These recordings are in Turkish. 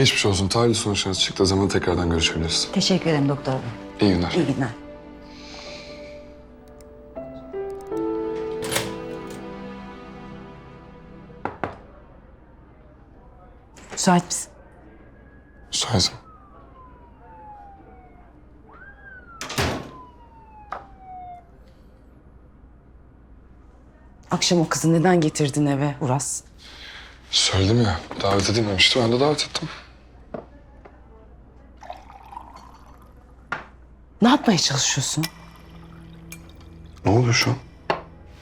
Geçmiş olsun. Tahlil sonuçlarınız çıktığı zaman tekrardan görüşebiliriz. Teşekkür ederim doktor bey. İyi günler. İyi günler. Müsait misin? Müsaitim. Akşam o kızı neden getirdin eve Uras? Söyledim ya, davet edilmemişti. Ben de davet ettim. Ne yapmaya çalışıyorsun? Ne oluyor şu an?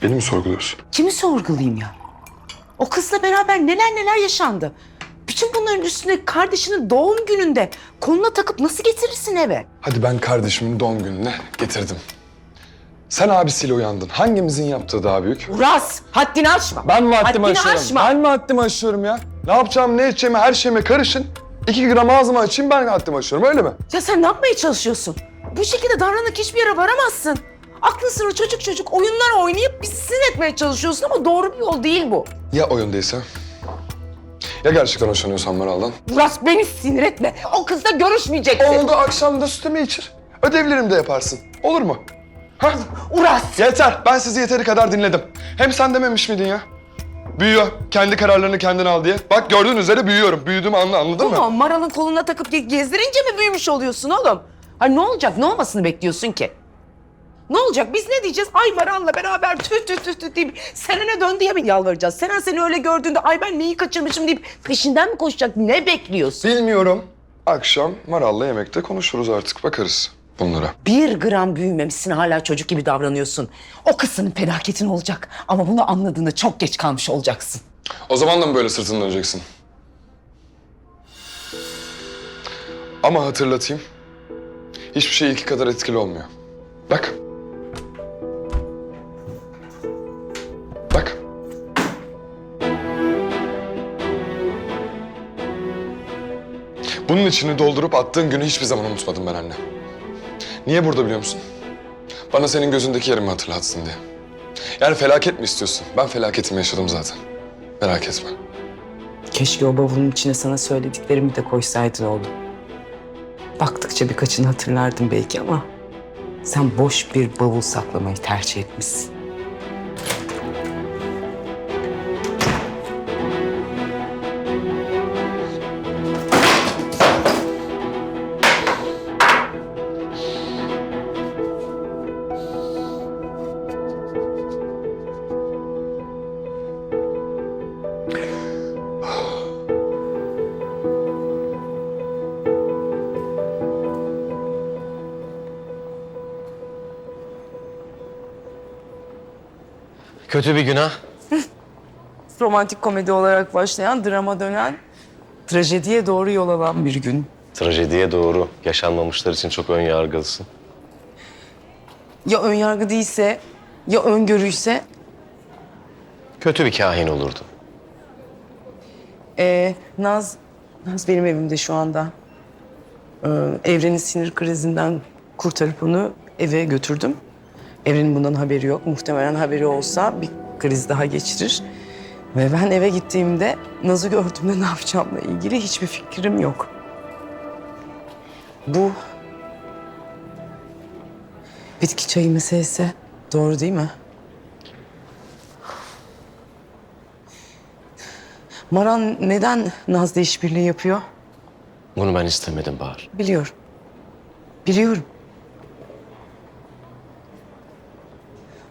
Beni mi sorguluyorsun? Kimi sorgulayayım ya? O kızla beraber neler neler yaşandı. Bütün bunların üstüne kardeşinin doğum gününde koluna takıp nasıl getirirsin eve? Hadi ben kardeşimin doğum gününe getirdim. Sen abisiyle uyandın. Hangimizin yaptığı daha büyük? Uras haddini aşma. Ben mi haddimi Haddini aşıyorum? aşma. Ben mi haddimi aşıyorum ya? Ne yapacağım, ne edeceğimi, her şeyime karışın. İki gram ağzımı açayım ben haddimi aşıyorum öyle mi? Ya sen ne yapmaya çalışıyorsun? Bu şekilde davranarak hiçbir yere varamazsın. Aklın sıra çocuk çocuk oyunlar oynayıp bizi sinir etmeye çalışıyorsun ama doğru bir yol değil bu. Ya oyun değilse? Ya gerçekten hoşlanıyorsan Maral'dan? Uras beni sinir etme. O kızla görüşmeyeceksin. Oldu akşam da sütümü içir. Ödevlerimi de yaparsın. Olur mu? Ha? Uras. Yeter. Ben sizi yeteri kadar dinledim. Hem sen dememiş miydin ya? Büyüyor. Kendi kararlarını kendin al diye. Bak gördüğün üzere büyüyorum. Büyüdüğümü anla, anladın mı? Ama Maral'ın koluna takıp ge- gezdirince mi büyümüş oluyorsun oğlum? Ay ne olacak? Ne olmasını bekliyorsun ki? Ne olacak? Biz ne diyeceğiz? Ay Maral'la beraber tüh tüh tüh tüh deyip Seren'e dön diye mi yalvaracağız? Seren seni öyle gördüğünde ay ben neyi kaçırmışım deyip peşinden mi koşacak? Ne bekliyorsun? Bilmiyorum. Akşam Maral'la yemekte konuşuruz artık. Bakarız bunlara. Bir gram büyümemişsin hala çocuk gibi davranıyorsun. O kız senin felaketin olacak. Ama bunu anladığında çok geç kalmış olacaksın. O zaman da mı böyle sırtını döneceksin? Ama hatırlatayım. Hiçbir şey ilki kadar etkili olmuyor. Bak. Bak. Bunun içini doldurup attığın günü hiçbir zaman unutmadım ben anne. Niye burada biliyor musun? Bana senin gözündeki yerimi hatırlatsın diye. Yani felaket mi istiyorsun? Ben felaketimi yaşadım zaten. Merak etme. Keşke o bavulun içine sana söylediklerimi de koysaydın oğlum. Baktıkça birkaçını hatırlardım belki ama... ...sen boş bir bavul saklamayı tercih etmişsin. Kötü bir günah. Romantik komedi olarak başlayan, drama dönen... ...trajediye doğru yol alan bir gün. Trajediye doğru. Yaşanmamışlar için çok ön yargılısın. Ya ön yargı değilse, ya öngörüyse... Kötü bir kahin olurdu. Ee, Naz, Naz benim evimde şu anda. Ee, Evren'i sinir krizinden kurtarıp onu eve götürdüm. Evren'in bundan haberi yok. Muhtemelen haberi olsa bir kriz daha geçirir. Ve ben eve gittiğimde Naz'ı gördüğümde ne yapacağımla ilgili hiçbir fikrim yok. Bu bitki çayı meselesi doğru değil mi? Maran neden Naz'la işbirliği yapıyor? Bunu ben istemedim Bahar. Biliyorum. Biliyorum.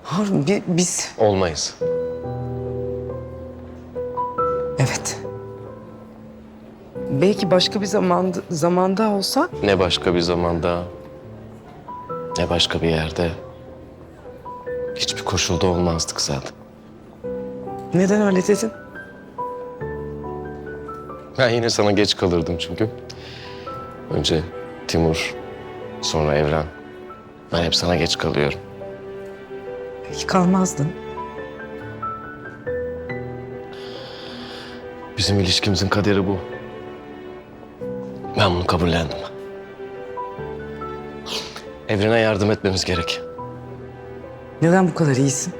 Harun bi- biz... Olmayız. Evet. Belki başka bir zamanda, zamanda olsa Ne başka bir zamanda, ne başka bir yerde. Hiçbir koşulda olmazdık zaten. neden öyle dedin? Ben yine sana geç kalırdım çünkü. Önce Timur, sonra Evren. Ben hep sana geç kalıyorum. Belki kalmazdın. Bizim ilişkimizin kaderi bu. Ben bunu kabullendim. Evrene yardım etmemiz gerek. Neden bu kadar iyisin?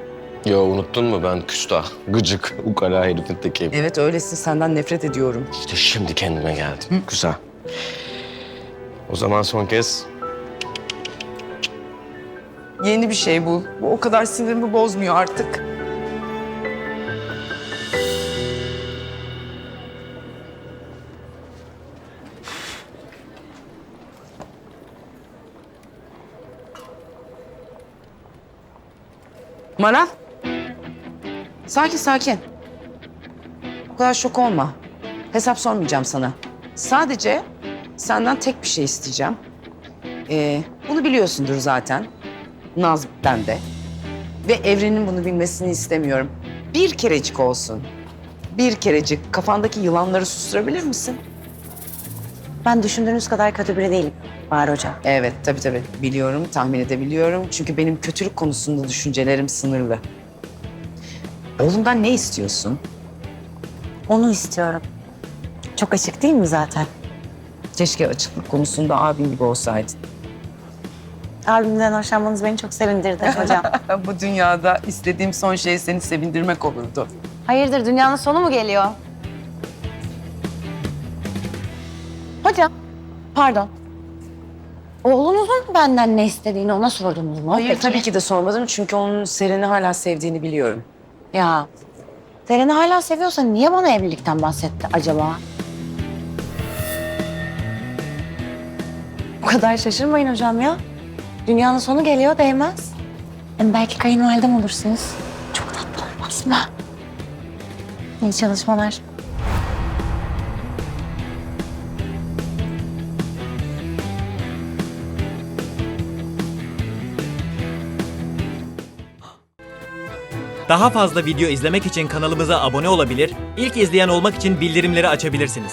Yo unuttun mu ben küstah, gıcık, ukala herifin tekiyim. Evet öylesin senden nefret ediyorum. İşte şimdi kendime geldim. Güzel. O zaman son kez Yeni bir şey bu. Bu o kadar sinirimi bozmuyor artık. Maral. Sakin sakin. Bu kadar şok olma. Hesap sormayacağım sana. Sadece senden tek bir şey isteyeceğim. Ee, bunu biliyorsundur zaten. Naz bende. Ve evrenin bunu bilmesini istemiyorum. Bir kerecik olsun. Bir kerecik kafandaki yılanları susturabilir misin? Ben düşündüğünüz kadar kötü biri değilim Bahar Hocam. Evet, tabii tabii. Biliyorum, tahmin edebiliyorum. Çünkü benim kötülük konusunda düşüncelerim sınırlı. Oğlumdan ne istiyorsun? Onu istiyorum. Çok açık değil mi zaten? Keşke açıklık konusunda abin gibi olsaydın. Abimden hoşlanmanız beni çok sevindirdi hocam. Bu dünyada istediğim son şey seni sevindirmek olurdu. Hayırdır dünyanın sonu mu geliyor? Hocam, pardon. Oğlunuzun benden ne istediğini ona sordunuz mu? Hayır, Peki. tabii ki de sormadım. Çünkü onun Seren'i hala sevdiğini biliyorum. Ya, Seren'i hala seviyorsa niye bana evlilikten bahsetti acaba? Bu kadar şaşırmayın hocam ya. Dünyanın sonu geliyor değmez. Hem belki kayınvalidem olursunuz. Çok tatlı olmaz mı? İyi çalışmalar. Daha fazla video izlemek için kanalımıza abone olabilir, ilk izleyen olmak için bildirimleri açabilirsiniz.